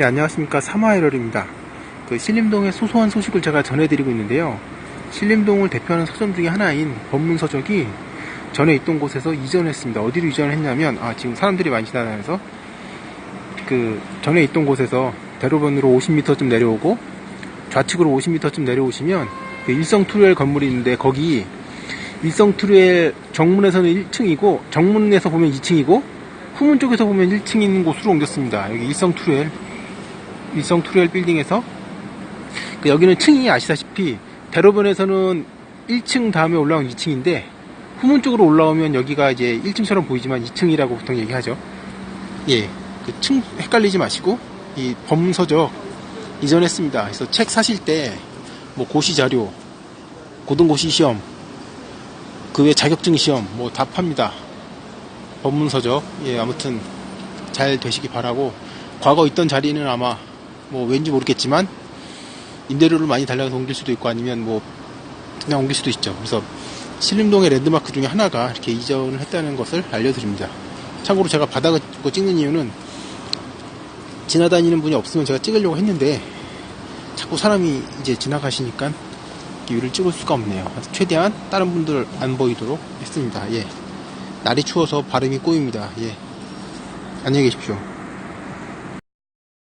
예, 안녕하십니까. 사마이럴입니다. 그 신림동의 소소한 소식을 제가 전해드리고 있는데요. 신림동을 대표하는 서점 중에 하나인 법문서적이 전에 있던 곳에서 이전했습니다. 어디로 이전을 했냐면, 아, 지금 사람들이 많이 지나다녀서 그 전에 있던 곳에서 대로변으로 50m쯤 내려오고 좌측으로 50m쯤 내려오시면 그 일성 투레일 건물이 있는데 거기 일성 투레일 정문에서는 1층이고 정문에서 보면 2층이고 후문 쪽에서 보면 1층 있는 곳으로 옮겼습니다. 여기 일성 투레일 일성투레일 빌딩에서 그 여기는 층이 아시다시피 대로변에서는 1층 다음에 올라온 2층인데 후문 쪽으로 올라오면 여기가 이제 1층처럼 보이지만 2층이라고 보통 얘기하죠. 예, 그 층 헷갈리지 마시고 이 법문서적 이전했습니다. 그래서 책 사실 때 뭐 고시 자료, 고등고시 시험, 그 외 자격증 시험 뭐 다 팝니다. 법문서적 예 아무튼 잘 되시기 바라고 과거 있던 자리는 아마 뭐 왠지 모르겠지만 임대료를 많이 달라서 옮길 수도 있고 아니면 뭐 그냥 옮길 수도 있죠. 그래서 신림동의 랜드마크 중에 하나가 이렇게 이전을 했다는 것을 알려드립니다. 참고로 제가 바닥을 찍는 이유는 지나다니는 분이 없으면 제가 찍으려고 했는데 자꾸 사람이 이제 지나가시니까 위를 찍을 수가 없네요. 최대한 다른 분들 안 보이도록 했습니다. 예. 날이 추워서 발음이 꼬입니다. 예. 안녕히 계십시오.